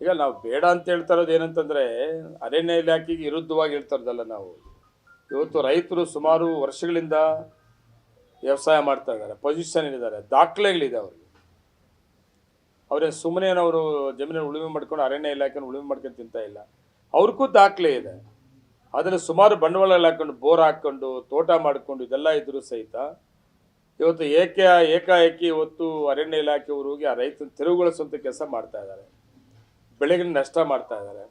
ಈಗ ನಾವು ಬೇಡ ಅಂತ ಹೇಳ್ತಾ ಇರೋದು ಏನಂತಂದ್ರೆ ಅರಣ್ಯ ಇಲಾಖೆಗೆ ವಿರುದ್ಧವಾಗಿ ಹೇಳ್ತಾ ನಾವು. ಇವತ್ತು ರೈತರು ಸುಮಾರು ವರ್ಷಗಳಿಂದ ವ್ಯವಸಾಯ ಮಾಡ್ತಾ ಇದ್ದಾರೆ ಪೊಸಿಷನ್ ಇದ್ದಾರೆ ದಾಖಲೆಗಳಿದೆ ಅವ್ರಿಗೆ. ಅವರೇ ಸುಮ್ಮನೆ ಅವರು ಜಮೀನಲ್ಲಿ ಉಳುಮೆ ಮಾಡ್ಕೊಂಡು ಅರಣ್ಯ ಇಲಾಖೆನ ಉಳುಮೆ ಮಾಡ್ಕೊಂಡು ತಿಂತಾ ಇಲ್ಲ. ಅವ್ರಿಗೂ ದಾಖಲೆ ಇದೆ. ಅದನ್ನು ಸುಮಾರು ಬಂಡವಾಳ ಹಾಕೊಂಡು, ಬೋರ್ ಹಾಕ್ಕೊಂಡು ತೋಟ ಮಾಡಿಕೊಂಡು ಇದೆಲ್ಲ ಇದ್ರು ಸಹಿತ ಇವತ್ತು ಏಕೆ, ಏಕಾಏಕಿ ಇವತ್ತು ಅರಣ್ಯ ಇಲಾಖೆಯವರು ಹೋಗಿ ಆ ರೈತನ ತೆರವುಗೊಳಿಸುವಂಥ ಕೆಲಸ ಮಾಡ್ತಾ ಇದ್ದಾರೆ. ಬೆಳೆಗಳನ್ನ ನಷ್ಟ ಮಾಡ್ತಾ ಇದ್ದಾರೆ.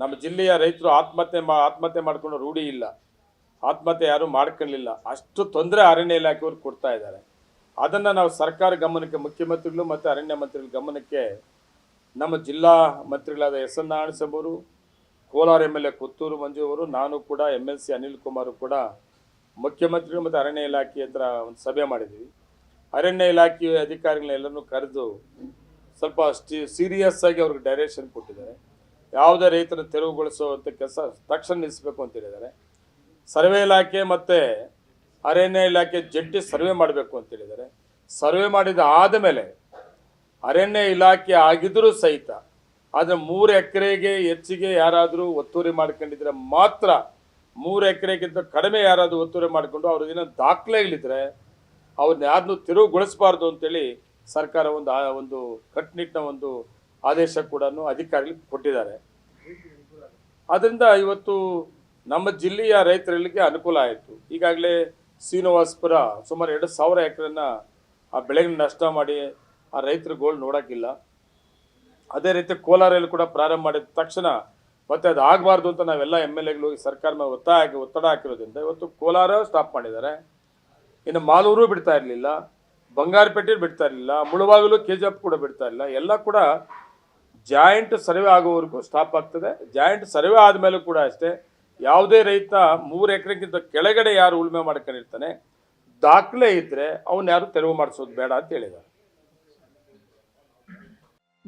ನಮ್ಮ ಜಿಲ್ಲೆಯ ರೈತರು ಆತ್ಮಹತ್ಯೆ ಮಾ, ಆತ್ಮಹತ್ಯೆ ಮಾಡ್ಕೊಂಡು ರೂಢಿ ಇಲ್ಲ. ಆತ್ಮಹತ್ಯೆ ಯಾರೂ ಮಾಡ್ಕೊಳ್ಳಿಲ್ಲ ಅಷ್ಟು ತೊಂದರೆ ಅರಣ್ಯ ಇಲಾಖೆಯವರು ಕೊಡ್ತಾ ಇದ್ದಾರೆ. ಅದನ್ನು ನಾವು ಸರ್ಕಾರ ಗಮನಕ್ಕೆ, ಮುಖ್ಯಮಂತ್ರಿಗಳು ಮತ್ತು ಅರಣ್ಯ ಮಂತ್ರಿಗಳ ಗಮನಕ್ಕೆ ನಮ್ಮ ಜಿಲ್ಲಾ ಮಂತ್ರಿಗಳಾದ S N Narayanaswamy Kolar M L A Puttur Manju ಅವರು, ನಾನು ಕೂಡ M L C Anil Kumar ಕೂಡ ಮುಖ್ಯಮಂತ್ರಿಗಳು ಮತ್ತು ಅರಣ್ಯ ಇಲಾಖೆ ಹತ್ರ ಒಂದು ಸಭೆ ಮಾಡಿದ್ವಿ. ಅರಣ್ಯ ಇಲಾಖೆಯ ಅಧಿಕಾರಿಗಳನ್ನೆಲ್ಲರೂ ಕರೆದು ಸ್ವಲ್ಪ ಸೀರಿಯಸ್ ಆಗಿ ಅವ್ರಿಗೆ ಡೈರೆಕ್ಷನ್ ಕೊಟ್ಟಿದ್ದಾರೆ. ಯಾವುದೇ ರೈತರ ತೆರವುಗೊಳಿಸುವಂಥ ಕೆಲಸ ತಕ್ಷಣ ನಿಲ್ಲಿಸಬೇಕು ಅಂತ ಹೇಳಿದ್ದಾರೆ. ಸರ್ವೆ ಇಲಾಖೆ ಮತ್ತು ಅರಣ್ಯ ಇಲಾಖೆ ಜಂಟಿ ಸರ್ವೆ ಮಾಡಬೇಕು ಅಂತ ಹೇಳಿದ್ದಾರೆ. ಸರ್ವೆ ಮಾಡಿದ ಆದಮೇಲೆ ಅರಣ್ಯ ಇಲಾಖೆ ಆಗಿದ್ರೂ ಸಹಿತ ಆದರೆ ಮೂರು ಎಕರೆಗೆ ಹೆಚ್ಚಿಗೆ ಯಾರಾದರೂ ಒತ್ತುವರಿ ಮಾಡ್ಕೊಂಡಿದ್ರೆ ಮಾತ್ರ ಮೂರು ಎಕರೆಗಿಂತ ಕಡಿಮೆ ಯಾರಾದರೂ ಒತ್ತುವರಿ ಮಾಡಿಕೊಂಡು ಅವ್ರದ್ದೇನೋ ದಾಖಲೆಗಳಿದ್ರೆ ಅವ್ರನ್ನ ಯಾರನ್ನೂ ತಿರುವುಗೊಳಿಸಬಾರ್ದು ಅಂತೇಳಿ ಸರ್ಕಾರ ಒಂದು ಒಂದು ಕಟ್ಟುನಿಟ್ಟಿನ ಒಂದು ಆದೇಶ ಕೂಡ ಅಧಿಕಾರಿಗಳಿಗೆ ಕೊಟ್ಟಿದ್ದಾರೆ. ಆದ್ದರಿಂದ ಇವತ್ತು ನಮ್ಮ ಜಿಲ್ಲೆಯ ರೈತರಲ್ಲಿಗೆ ಅನುಕೂಲ ಆಯಿತು. ಈಗಾಗಲೇ ಶ್ರೀನಿವಾಸಪುರ ಸುಮಾರು ಎರಡು ಸಾವಿರ ಎಕರೆನ ಆ ಬೆಳೆಗಳನ್ನ ನಷ್ಟ ಮಾಡಿ ಆ ರೈತರ ಗೋಳು ನೋಡೋಕ್ಕಿಲ್ಲ. ಅದೇ ರೀತಿ ಕೋಲಾರಲ್ಲಿ ಕೂಡ ಪ್ರಾರಂಭ ಮಾಡಿದ ತಕ್ಷಣ ಮತ್ತೆ ಅದು ಆಗಬಾರ್ದು ಅಂತ ನಾವೆಲ್ಲ ಎಂ ಎಲ್ ಎಗಳು ಸರ್ಕಾರ ಮೇಲೆ ಒತ್ತಾಯ ಒತ್ತಡ ಹಾಕಿರೋದ್ರಿಂದ ಇವತ್ತು ಕೋಲಾರ ಸ್ಟಾಪ್ ಮಾಡಿದ್ದಾರೆ. ಇನ್ನು ಮಾಲೂರು ಬಿಡ್ತಾ ಇರಲಿಲ್ಲ. ಬಂಗಾರಪೇಟೆ ಬಿಡ್ತಾ ಇರಲಿಲ್ಲ ಮುಳುವಾಗಲು ಕೆ ಜಿ ಎಫ್ ಕೂಡ ಬಿಡ್ತಾ ಇಲ್ಲ ಎಲ್ಲ ಕೂಡ ಜಾಯಿಂಟ್ ಸರ್ವೆ ಆಗೋವರೆಗೂ ಸ್ಟಾಪ್ ಆಗ್ತದೆ. ಜಾಯಿಂಟ್ ಸರ್ವೆ ಆದಮೇಲೂ ಕೂಡ ಅಷ್ಟೇ, ಯಾವುದೇ ರೈತ ಮೂರು ಎಕರೆಗಿಂತ ಕೆಳಗಡೆ ಯಾರು ಉಳುಮೆ ಮಾಡ್ಕೊಂಡಿರ್ತಾನೆ, ದಾಖಲೆ ಇದ್ದರೆ ಅವನ್ನ ಯಾರು ತೆರವು ಮಾಡಿಸೋದು ಬೇಡ ಅಂತ ಹೇಳಿದ್ದಾರೆ.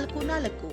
ನಾಲ್ಕು ನಾಲ್ಕು.